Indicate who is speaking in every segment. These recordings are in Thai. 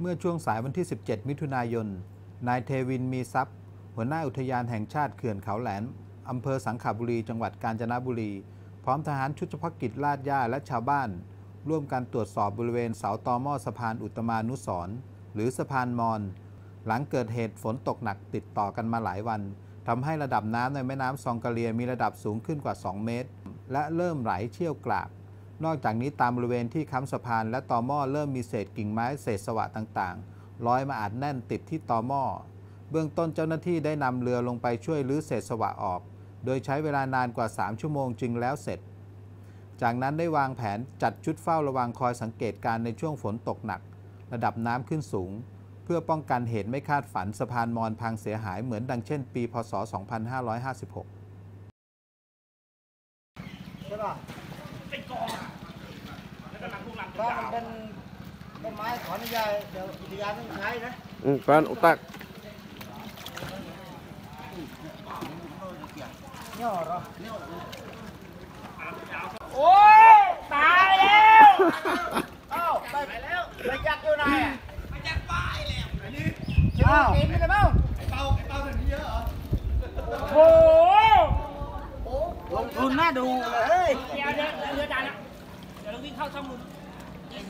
Speaker 1: เมื่อช่วงสายวันที่ 17 มิถุนายน นายเทวินมีทรัพย์ หัวหน้าอุทยานแห่งชาติเขื่อนเขาแหลมอำเภอสังขบุรี จังหวัดกาญจนบุรี พร้อมทหารชุดเฉพาะกิจลาดย่าและชาวบ้าน ร่วมกันตรวจสอบบริเวณเสาตอหม้อสะพานอุตมานุสรหรือสะพานมอน หลังเกิดเหตุฝนตกหนักติดต่อกันมาหลายวันทำให้ระดับน้ำในแม่น้ำซองกะเลียมีระดับสูงขึ้นกว่า 2 เมตร และเริ่มไหลเชี่ยวกราก นอกจากนี้ตามบริเวณที่ค้ำสะพานและตอหม้อเริ่มมีเศษกิ่งไม้เศษสวะต่างๆลอยมาอาจแน่นติดที่ตอหม้อ เบื้องต้นเจ้าหน้าที่ได้นำเรือลงไปช่วยรื้อเศษสวะออก โดยใช้เวลานานกว่า 3 ชั่วโมงจึงแล้วเสร็จ จากนั้นได้วางแผนจัดชุดเฝ้าระวังคอยสังเกตการณ์ในช่วงฝนตกหนัก ระดับน้ำขึ้นสูง เพื่อป้องกันเหตุไม่คาดฝันสะพานมอญพังเสียหายเหมือนดังเช่น ปี พศ 2556
Speaker 2: ใช่ปะ
Speaker 3: เป็นกองแล้วกำลังลูกลัง
Speaker 2: ก็มันเป็นต้นไม้ขออนุญาตเดี๋ยวอุทยานต้องใช้นะ
Speaker 4: Ừ, Phan otak.
Speaker 2: ย่อเหรอ
Speaker 3: โอ้ยตายแล้ว
Speaker 2: เอ้าไปไปแล้วไปจักอยู่ไหนอะไปจักป้ายแล้วอันนี้อ้าวกินไม่ได้บ้าง
Speaker 3: โอ้โห
Speaker 2: ลงทุนน่าดูเลย
Speaker 3: เดี๋ยวเดี๋ยว ดี๋ยวเราวิ่งเข้าช่องมุม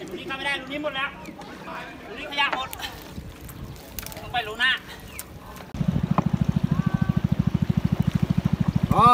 Speaker 3: ลูนี้เข้าไม่ได้รูนี้หมดแล้วรูนี้ขยะหมดต้องไปลูหน้า
Speaker 4: อ๋อ